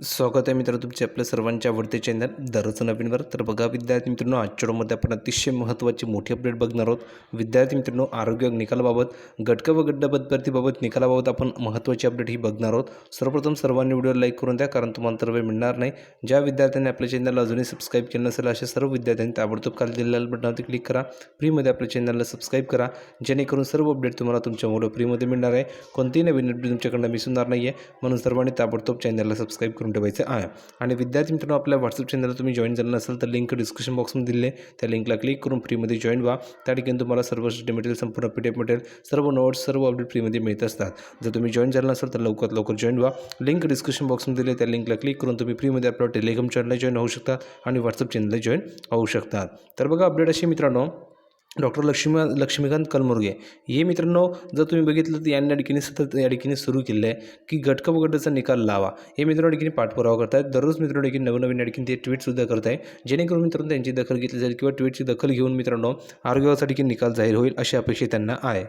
स्वागत आहे मित्र तुमचे आपल्या सर्वांच्या आवडते चॅनल दररोज नवीनवर तर बघा विद्यार्थी मित्रांनो आजच्या आपण अतिशय महत्त्वाची मोठी अपडेट बघणार आहोत. विद्यार्थी मित्रांनो आरोग्य निकालाबाबत गटक व गड्डा निकालाबाबत आपण महत्त्वाची अपडेट ही बघणार आहोत. सर्वप्रथम सर्वांनी व्हिडिओ लाईक करून द्या कारण तुम्हाला तर वेळ मिळणार नाही. ज्या विद्यार्थ्यांनी आपल्या चॅनलला अजूनही सबस्क्राईब केलं नसेल अशा सर्व विद्यार्थ्यांनी ताबडतोब खाली दिलेल्या बटनावरती क्लिक करा. फ्रीमध्ये आपल्या चॅनलला सबस्क्राईब करा. जेणेकरून सर्व अपडेट तुम्हाला तुमच्या मोबाईल फ्रीमध्ये मिळणार आहे. कोणतीही नवीन अपडेट तुमच्याकडनं मिसणार नाही आहे म्हणून सर्वांनी ताबडतोब चॅनलला सबस्क्राईब करून ठेवायचं आहे. आणि विद्यार्थी मित्रांनो आपल्या व्हॉट्सअप चॅनलला तुम्ही जॉईन झालं नसेल तर लिंक डिस्क्रिप्शन बॉक्समध्ये दिले त्या लिंकला क्लिक करून फ्रीमध्ये जॉईन व्हा. त्या ठिकाणी तुम्हाला सर्व स्टडी मटेरियल संपूर्ण पी डी एफ मटेरियल सर्व नोट्स सर्व अपडेट फ्रीमध्ये मिळत असतात. जर तुम्ही जॉईन झालं नसेल तर लवकरात लवकर जॉईन व्हा. लिंक डिस्क्रिप्शन बॉक्समध्ये दिले त्या लिंकला क्लिक करून तुम्ही फ्रीमध्ये आपल्या टेलिग्राम चॅनलला जॉईन होऊ शकता आणि व्हॉट्सअप चॅनलला जॉईन होऊ शकतात तर बघा अपडेट अशी मित्रांनो डॉक्टर लक्ष्मी लक्ष्मीकांत कलमुर्गे. हे मित्रांनो जर तुम्ही बघितलं तर यांनी अडकीने सतत या ठिकाणी सुरू केलं आहे की घटक व गटाचा निकाल लावा. हे मित्रांनो या ठिकाणी पाठपुरावा आहेत दररोज मित्रांनो या ठिकाणी नवीन ते ट्विटसुद्धा करत आहे जेणेकरून मित्रांनो त्यांची दखल घेतली जाईल किंवा ट्विटची दखल घेऊन मित्रांनो आरोग्यासाठी निकाल जाहीर होईल अशी अपेक्षा त्यांना आहे.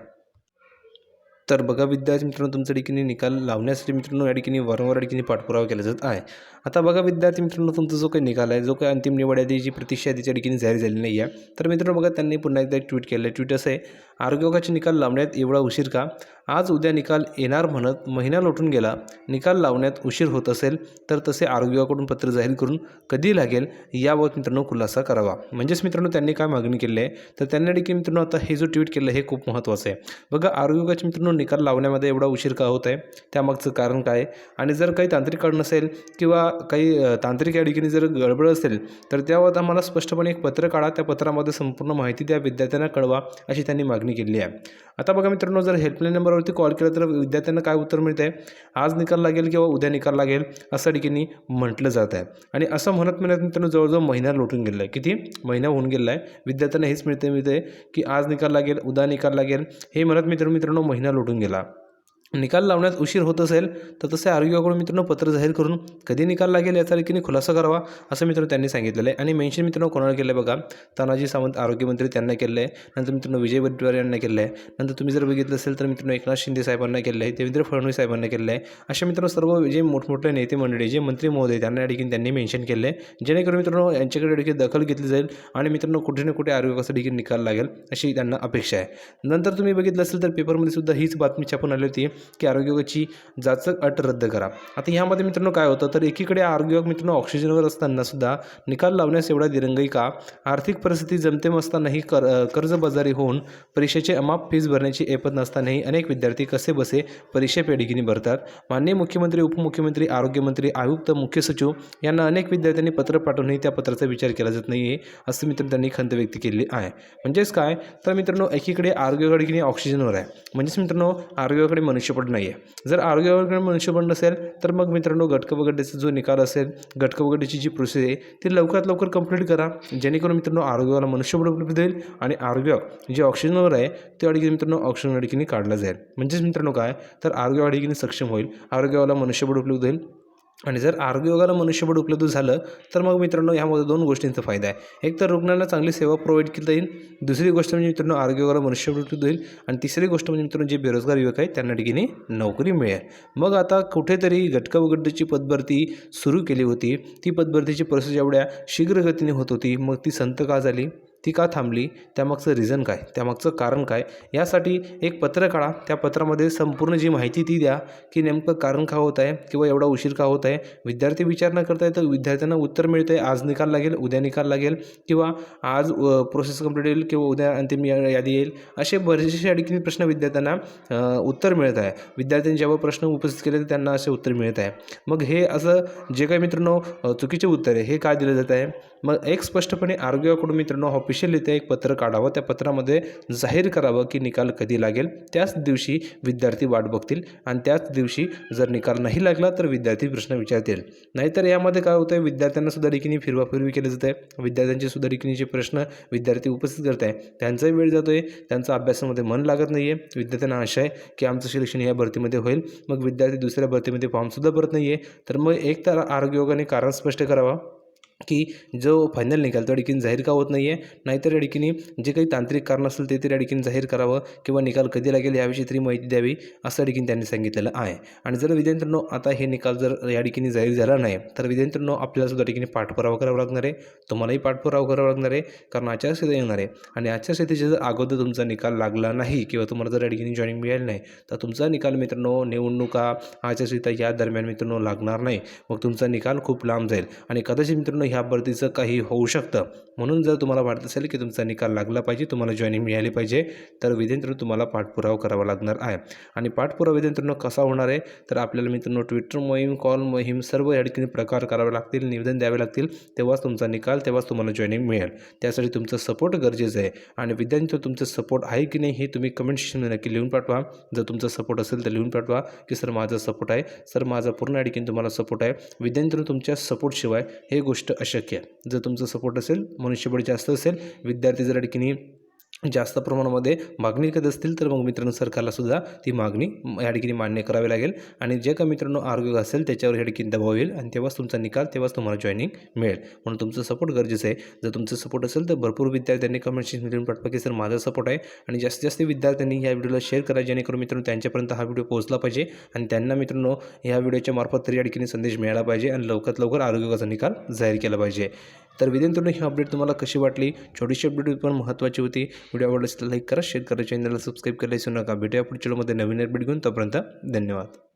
तर बघा विद्यार्थी मित्रांनो तुमच्या ठिकाणी निकाल लावण्यासाठी मित्रांनो या ठिकाणी वारंवार या ठिकाणी पाठपुरावा केला जात आहे. आता बघा विद्यार्थी मित्रांनो तुमचा जो काही निकाल आहे जो काही अंतिम निवड आहे त्याची प्रतीक्षा त्याच्या ठिकाणी जाहीर झाली नाही आहे तर मित्रांनो बघा त्यांनी पुन्हा एकदा एक ट्विट केलं आहे. ट्विट असं आहे आरोग्योगाचे निकाल लावण्यात एवढा उशीर का? आज उद्या निकाल येणार म्हणत महिना लोटून गेला. निकाल लावण्यात उशीर होत असेल तर तसे आरोग्याकडून पत्र जाहीर करून कधी लागेल याबाबत मित्रांनो खुलासा करावा. म्हणजेच मित्रांनो त्यांनी काय मागणी केली आहे? तर त्यांनी देखील मित्रांनो आता हे जो ट्विट केलं हे खूप महत्त्वाचं आहे. बघा आरोग्याचे मित्रांनो निकाल लावण्यामध्ये एवढा उशीर का होत आहे? त्यामागचं कारण काय? आणि जर काही तांत्रिक कारण नसेल किंवा काही तांत्रिक या ठिकाणी जर गडबड असेल तर त्याबाबत आम्हाला स्पष्टपणे एक पत्र काढा. त्या पत्रामध्ये संपूर्ण माहिती त्या विद्यार्थ्यांना कळवा अशी त्यांनी मागणी केली आहे. आता बघा मित्रांनो जर हेल्पलाईन नंबरवरती कॉल केला तर विद्यार्थ्यांना काय उत्तर मिळतं आहे आज निकाल लागेल किंवा उद्या निकाल लागेल असं ठिकाणी म्हटलं जात आहे. आणि असं म्हणत म्हणत मित्रांनो जवळजवळ महिना लोटून गेला आहे. किती? महिना होऊन गेला आहे. विद्यार्थ्यांना हेच मिळते मिळते की आज निकाल लागेल उद्या निकाल लागेल. हे म्हणत मित्र मित्रांनो महिना लोटून गेला. निकाल लावण्यात उशीर होत असेल तर तसे आरोग्याकडून मित्रांनो पत्र जाहीर करून कधी निकाल लागेल याचा देखील खुलासा करावा असं मित्रांनो त्यांनी सांगितलेलं आहे. आणि मेन्शन मित्रांनो कोणाला केलं आहे बघा तानाजी सावंत आरोग्यमंत्री त्यांना केलं आहे नंतर मित्रांनो विजय वडेट्टीवार यांना केलं आहे नंतर तुम्ही जर बघितलं असेल तर मित्रांनो एकनाथ शिंदे साहेबांना केलं आहे देवेंद्र फडणवीस साहेबांना केलं आहे अशा मित्रांनो सर्व जे मोठमोठे नेते मंडळी जे मंत्री महोदय त्यांना या ठिकाणी त्यांनी मेन्शन केलं आहे जेणेकरून मित्रांनो यांच्याकडे देखील दखल घेतली जाईल आणि मित्रांनो कुठे ना कुठे आरोग्याचा देखील निकाल लागेल अशी त्यांना अपेक्षा आहे. नंतर तुम्ही बघितलं असेल तर पेपरमध्ये सुद्धा हीच बातमी छापून आली होती की आरोग्याची जाचक अट रद्द करा. आता ह्यामध्ये मित्रांनो काय होतं? तर एकीकडे आरोग्य मित्रांनो ऑक्सिजनवर असताना सुद्धा निकाल लावण्यास एवढा दिरंगाई का? आर्थिक परिस्थिती जमतेम असतानाही कर कर्जबाजारी होऊन परीक्षेचे अमाप फीस भरण्याची ऐपत नसतानाही अनेक विद्यार्थी कसे बसे परीक्षा पेढीगिनी भरतात. माननीय मुख्यमंत्री उपमुख्यमंत्री आरोग्यमंत्री आयुक्त मुख्य सचिव यांना अनेक विद्यार्थ्यांनी पत्र पाठवूनही त्या पत्राचा विचार केला जात नाही आहे असं मित्र त्यांनी खंत व्यक्त केली आहे. म्हणजेच काय? तर मित्रांनो एकीकडे आरोग्याकडे ऑक्सिजनवर आहे. म्हणजेच मित्रांनो आरोग्याकडे मनुष्यबळ नाही आहे जर आरोग्याकडे मनुष्यबळ नसेल तर मग मित्रांनो घटक वगड्याचा जो निकाल असेल घटक वगड्याची जी प्रोसेस आहे ती लवकरात लवकर कंप्लीट करा. जेणेकरून मित्रांनो आरोग्याला मनुष्यबळ उपलब्ध होईल आणि आरोग्य जे ऑक्सिजनवर आहे ते अडीने मित्रांनो ऑक्सिजन अडकीने काढला जाईल. म्हणजेच मित्रांनो काय? तर आरोग्य अडकीने सक्षम होईल. आरोग्याला मनुष्यबळ उपलब्ध होईल. आणि जर आरोग्य मनुष्यबळ उपलब्ध झालं तर मग मित्रांनो ह्यामध्ये दोन गोष्टींचा फायदा आहे. एक तर रुग्णांना चांगली सेवा प्रोव्हाइड केली जाईल. दुसरी गोष्ट म्हणजे मित्रांनो आरोग्ययोगाला मनुष्यबळ उपलब्ध होईल. आणि तिसरी गोष्ट म्हणजे मित्रांनो जे बेरोजगार युवक आहेत त्यांना ठिकाणी नोकरी मिळेल. मग आता कुठेतरी घटका वगड्याची पदभरती सुरू केली होती. ती पदभरतीची प्रोसेस एवढ्या शीघ्रगतीने होत होती. मग ती संत का झाली? ती का थांबली? त्यामागचं रिझन काय? त्यामागचं कारण काय? यासाठी एक पत्र काढा. त्या पत्रामध्ये संपूर्ण जी माहिती ती द्या. की नेमकं कारण का होत आहे? किंवा एवढा उशीर का होत आहे? विद्यार्थी विचार न करता तर विद्यार्थ्यांना उत्तर मिळतं आहे आज निकाल लागेल उद्या निकाल लागेल. किंवा आज प्रोसेस कंप्लीट होईल किंवा उद्या अंतिम यादी येईल. असे बरेचसे या प्रश्न विद्यार्थ्यांना उत्तर मिळत आहे. विद्यार्थ्यांनी जेव्हा प्रश्न उपस्थित केले तर त्यांना असे उत्तर मिळत आहे. मग हे असं जे काही मित्रांनो चुकीचे उत्तर आहे हे काय दिलं जात आहे? मग एक स्पष्टपणे आरोग्याकडून मित्रांनो ऑफिशियलरित्या इथे एक पत्र काढावं त्या पत्रामध्ये जाहीर करावं की निकाल कधी लागेल. त्याच दिवशी विद्यार्थी वाट बघतील आणि त्याच दिवशी जर निकाल नाही लागला तर विद्यार्थी प्रश्न विचारतील. नाहीतर यामध्ये काय होतं आहे विद्यार्थ्यांना सुद्धा रिकिनी फिरवाफिरवी केली जाते विद्यार्थ्यांचे सुद्धा रिकिनीचे प्रश्न विद्यार्थी उपस्थित करत आहे त्यांचाही वेळ जातो आहे त्यांचा अभ्यासामध्ये मन लागत नाही आहे विद्यार्थ्यांना आशा आहे की आमचं सिलेक्शन या भरतीमध्ये होईल. मग विद्यार्थी दुसऱ्या भरतीमध्ये फॉर्मसुद्धा भरत नाही आहे तर मग एक तर आरोग्य योगाने कारण स्पष्ट करावा. की जो फायनल निकाल तो या ठिकाणी जाहीर का होत नाही आहे नाहीतर या ठिकाणी जे काही तांत्रिक कारण असेल ते तरी या ठिकाणी जाहीर करावं किंवा निकाल कधी लागेल याविषयी तरी माहिती द्यावी असं या ठिकाणी त्यांनी सांगितलेलं आहे. आणि जर विद्यार्थ्यांनो आता हे निकाल जर या ठिकाणी जाहीर झाला नाही तर विद्यार्थ्यांनो आपल्याला सुद्धा ठिकाणी पाठपुरावा करावा लागणार आहे. तुम्हालाही पाठपुरावा करावा लागणार आहे कारण आचारसंहिता येणार आहे. आणि आचारसंहितेच्या जर अगोदर तुमचा निकाल लागला नाही किंवा तुम्हाला जर या ठिकाणी जॉईनिंग मिळाली नाही तर तुमचा निकाल मित्रांनो निवडणुका आचारसंहिता या दरम्यान मित्रांनो लागणार नाही. मग तुमचा निकाल खूप लांब जाईल. आणि कदाचित मित्रांनो ह्या भरतीचं काही होऊ शकतं. म्हणून जर तुम्हाला वाटत असेल की तुमचा निकाल लागला पाहिजे तुम्हाला जॉईनिंग मिळाली पाहिजे तर विद्यार्थ्यांनो तुम्हाला पाठपुरावा करावा लागणार आहे. आणि पाठपुरावा विद्यार्थ्यांनो कसा होणार आहे? तर आपल्याला मित्रांनो ट्विटर मोहीम कॉल मोहीम सर्व या ठिकाणी प्रकार करावे लागतील निवेदन द्यावे लागतील. तेव्हाच तुमचा निकाल तेव्हाच तुम्हाला जॉईनिंग मिळेल. त्यासाठी तुमचं सपोर्ट गरजेचं आहे. आणि विद्यार्थी तुमचं सपोर्ट आहे की नाही हे तुम्ही कमेंट सेक्शनमध्ये नक्की लिहून पाठवा. जर तुमचा सपोर्ट असेल तर लिहून पाठवा की सर माझा सपोर्ट आहे. सर माझा पूर्ण या ठिकाणी तुम्हाला सपोर्ट आहे. विद्यार्थ्यांनो तुमच्या सपोर्टशिवाय हे गोष्ट अशक्य. आहे जर तुमचं सपोर्ट असेल मनुष्यबळ जास्त असेल विद्यार्थी जर या जास्त प्रमाणामध्ये मागणी करत असतील तर मग मित्रांनो सरकारला सुद्धा ती मागणी या ठिकाणी मान्य करावी लागेल. आणि जे का मित्रांनो आरोग्य असेल त्याच्यावर या ठिकाणी दबाव येईल आणि तेव्हाच तुमचा निकाल तेव्हाच तुम्हाला जॉईनिंग मिळेल. म्हणून तुमचं सपोर्ट गरजेचं आहे. जर तुमचं सपोर्ट असेल तर भरपूर विद्यार्थ्यांनी कमेंट सेक्शन लिहून पाठवा की सर माझा सपोर्ट आहे. आणि जास्तीत जास्त विद्यार्थ्यांनी या व्हिडिओला शेअर करा जेणेकरून मित्रांनो त्यांच्यापर्यंत हा व्हिडिओ पोहोचला पाहिजे. आणि त्यांना मित्रांनो या व्हिडिओच्या मार्फत तरी या ठिकाणी संदेश मिळाला पाहिजे. आणि लवकरात लवकर आरोग्याचा निकाल जाहीर केला पाहिजे. तर विद्यार्थ्यांनो ही अपडेट तुम्हाला कशी वाटली? छोटीशी अपडेट पण महत्त्वाची होती. व्हिडिओ आवडला असेल लाईक करा शेअर करा चॅनलला सबस्क्राईब करायला विसरू नका. भेटूया पुढच्या मध्ये नवीन अपडेट घेऊन. तोपर्यंत धन्यवाद.